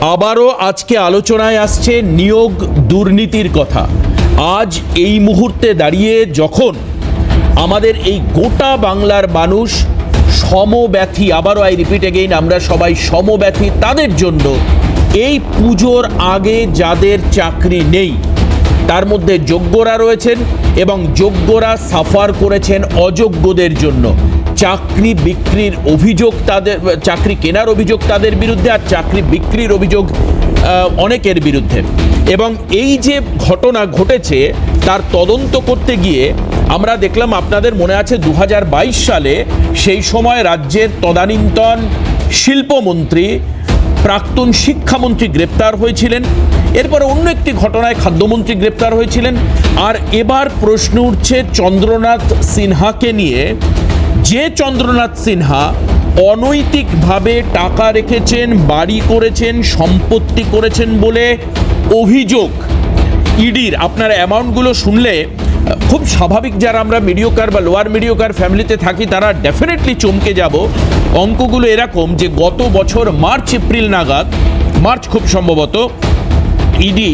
আবারও আজকে আলোচনায় আসছে নিয়োগ দুর্নীতির কথা। আজ এই মুহূর্তে দাঁড়িয়ে যখন আমাদের এই গোটা বাংলার মানুষ সমব্যথী, আবারও আই রিপিট এগেইন আমরা সবাই সমব্যথী তাদের জন্য এই পুজোর আগে যাদের চাকরি নেই, তার মধ্যে যোগ্যরা রয়েছেন এবং যোগ্যরা সাফার করেছেন অযোগ্যদের জন্য। চাকরি বিক্রির অভিযোগ তাদের, চাকরি কেনার অভিযোগ তাদের বিরুদ্ধে আর চাকরি বিক্রির অভিযোগ অনেকের বিরুদ্ধে। এবং এই যে ঘটনা ঘটেছে, তার তদন্ত করতে গিয়ে আমরা দেখলাম আপনাদের মনে আছে দু হাজার বাইশ সালে সেই সময় রাজ্যের তদানীন্তন শিল্পমন্ত্রী, প্রাক্তন শিক্ষামন্ত্রী গ্রেপ্তার হয়েছিলেন। এরপরে অন্য একটি ঘটনায় খাদ্যমন্ত্রী গ্রেপ্তার হয়েছিলেন। আর এবার প্রশ্ন উঠছে চন্দ্রনাথ সিনহাকে নিয়ে যে চন্দ্রনাথ সিনহা অনৈতিকভাবে টাকা রেখেছেন, বাড়ি করেছেন, সম্পত্তি করেছেন বলে অভিযোগ ইডির। আপনার অ্যামাউন্টগুলো শুনলে, খুব স্বাভাবিক যারা আমরা মিডিওকার বা লোয়ার মিডিওকার ফ্যামিলিতে থাকি, তারা ডেফিনেটলি চমকে যাব। অঙ্কগুলো এরকম যে গত বছর মার্চ, এপ্রিল নাগাদ, মার্চ খুব সম্ভবত, ইডি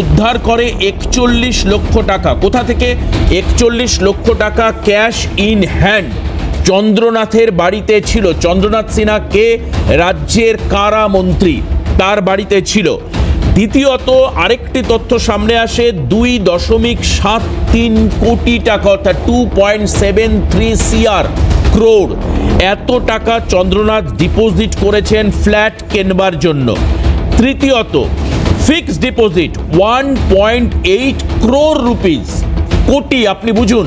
উদ্ধার করে একচল্লিশ লক্ষ টাকা। কোথা থেকে? একচল্লিশ লক্ষ টাকা ক্যাশ ইন হ্যান্ড চন্দ্রনাথের বাড়িতে ছিল। চন্দ্রনাথ সিনহা কে? রাজ্যের কারামন্ত্রী তার বাড়িতে ছিল। দ্বিতীয়ত আরেকটি তথ্য সামনে আসে। দুই দশমিক সাত তিন কোটি টাকা, অর্থাৎ two point seven three CR crore এত টাকা চন্দ্রনাথ ডিপোজিট করেছেন ফ্ল্যাট কেনবার জন্য। তৃতীয়ত fixed deposit one point eight crore rupees কোটি, আপনি বুঝুন।